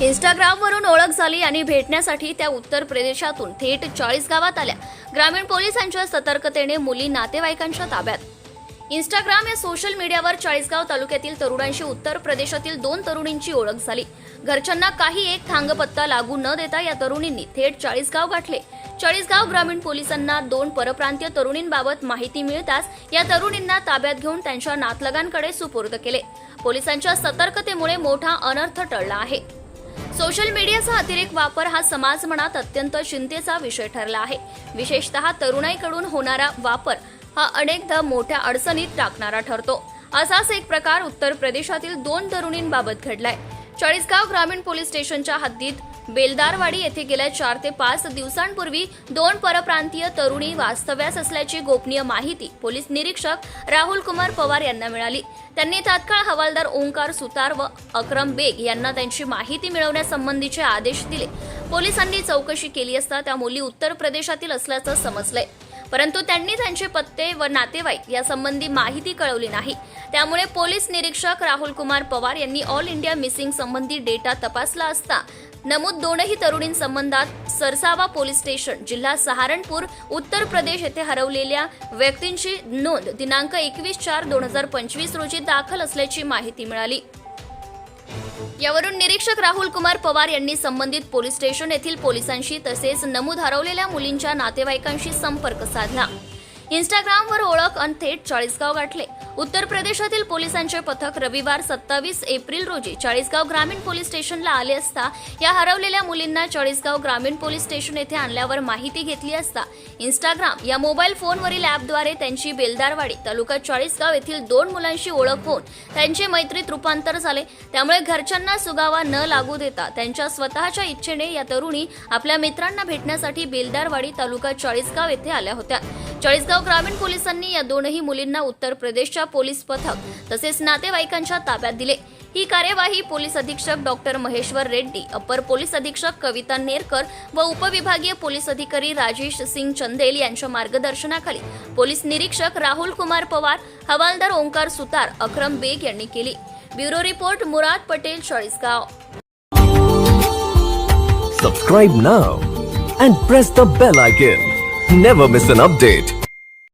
इंस्टाग्रामवरून ओळख झाली आणि भेटण्यासाठी त्या उत्तर प्रदेशातून थेट चाळीस गावात आल्या. ग्रामीण पोलिसांच्या सतर्कतेने मुली नातेवाईकांच्या ताब्यात. इंस्टाग्राम या सोशल मीडियावर चाळीसगाव तालुक्यातील तरुणांशी उत्तर प्रदेशातील दोन तरुणींची ओळख झाली. घरच्यांना काही एक थांगपत्ता लागू न देता या तरुणींनी थेट चाळीसगाव गाठले. चाळीसगाव ग्रामीण पोलिसांना दोन परप्रांतीय तरुणींबाबत माहिती मिळताच या तरुणींना ताब्यात घेऊन त्यांच्या नातलगांकडे सुपूर्द केले. पोलिसांच्या सतर्कतेमुळे मोठा अनर्थ टळला आहे. सोशल मीडियाचा अतिरेक वापर हा समाज मनात अत्यंत चिंतेचा विषय ठरला आहे. विशेषतः तरुणाईकडून होणारा वापर हा अनेकदा मोठ्या अडचणीत टाकणारा ठरतो. असाच एक प्रकार उत्तर प्रदेशातील दोन तरुणींबाबत घडलाय. चाळीसगाव ग्रामीण पोलीस स्टेशनच्या हद्दीत बेलदारवाडी येथे गेल्या चार ते पाच दिवसांपूर्वी दोन परप्रांतीय तरुणी वास्तव्यास असल्याची गोपनीय माहिती पोलीस निरीक्षक राहुल कुमार पवार यांना मिळाली. त्यांनी तात्काळ हवालदार ओंकार सुतार व अक्रम बेग यांना त्यांची माहिती मिळवण्यासंबंधीचे आदेश दिले. पोलिसांनी चौकशी केली असता त्या मुली उत्तर प्रदेशातील असल्याचं समजलंय. परंतु त्यांनी त्यांचे पत्ते व नातेवाईक यासंबंधी माहिती कळवली नाही. त्यामुळे पोलीस निरीक्षक राहुल कुमार पवार यांनी ऑल इंडिया मिसिंग संबंधी डेटा तपासला असता नमूद दोनही तरुणींसंबंधात सरसावा पोलीस स्टेशन जिल्हा सहारणपूर उत्तर प्रदेश येथे हरवलेल्या व्यक्तींची नोंद दिनांक एकवीस चार दोन हजार पंचवीस रोजी दाखल असल्याची माहिती मिळाली. यावरून निरीक्षक राहुल कुमार पवार यांनी संबंधित पोलीस स्टेशन येथील पोलिसांशी तसेच नमूद हरवलेल्या मुलींच्या नातेवाईकांशी संपर्क साधला. इंस्टाग्रामवर ओळख अन थेट चाळीसगाव गाठले. उत्तर प्रदेशातील पोलिसांचे पथक रविवार सत्तावीस एप्रिल रोजी चाळीसगाव ग्रामीण पोलीस स्टेशनला आले असता या हरवलेल्या मुलींना चाळीसगाव ग्रामीण पोलीस स्टेशन येथे आणल्यावर माहिती घेतली असता इंस्टाग्राम या मोबाईल फोनवरील ॲपद्वारे त्यांची बेलदारवाडी तालुका चाळीसगाव येथील दोन मुलांशी ओळख होऊन त्यांचे मैत्रीत रूपांतर झाले. त्यामुळे घरच्यांना सुगावा न लागू देता त्यांच्या स्वतःच्या इच्छेने या तरुणी आपल्या मित्रांना भेटण्यासाठी बेलदारवाडी तालुका चाळीसगाव येथे आल्या होत्या. चाळीसगाव ग्रामीण पोलिसांनी या दोनही मुलींना उत्तर प्रदेशच्या पोलीस पथक तसेच नातेवाईकांच्या ताब्यात दिले. ही कार्यवाही पोलीस अधीक्षक doctor Maheshwar Reddy upper police अधीक्षक कविता नेरकर व उपविभागीय पोलीस अधिकारी राजेश सिंग चंदेल यांच्या मार्गदर्शनाखाली पोलीस निरीक्षक राहुल कुमार पवार हवालदार ओंकार सुतार अक्रम बेग यांनी केली. Bureau report Murad Patel Chalisgaon. Subscribe now and press the bell icon never miss an update